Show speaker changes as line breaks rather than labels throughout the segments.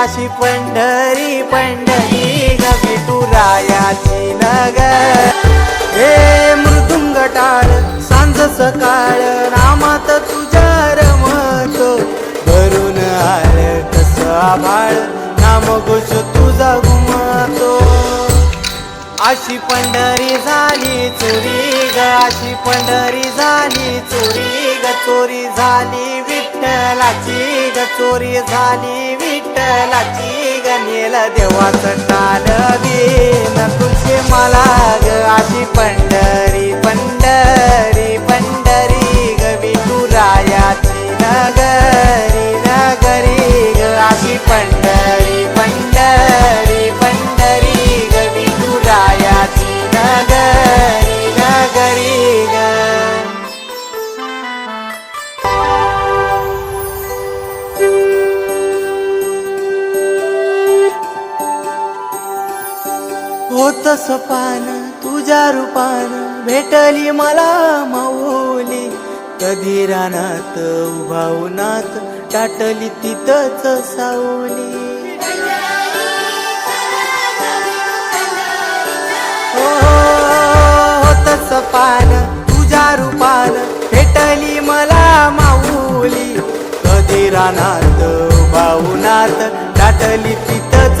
अशी पंढरी पंढरी ग विठुरायाची नगर. हे मृदुंग टाळ सांज सकाळ नामात तुझ्या रमतो भरून आल कस आभाळ नाम घोष तुझा घुमतो अशी पंढरी झाली चोरी ग अशी पंढरी झाली चोरी ग चोरी झाली विठ्ठलाची ग चोरी झाली विठ्ठलाची ग नेल देवाचं टाल दे तुझे मला ग आधी पण होत सपान तुझ्या रूपान भेटली मला माऊली. कधी रानात उभा उन्हात टाटली तिथंच सावली. हो, हो होत तुझ्या रूपान भेटली मला माऊली. कधी रानात उभा उन्हात टाटली तिथंच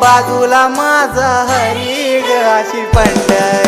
बाजूला माझा हरी ग अशी पंढरी.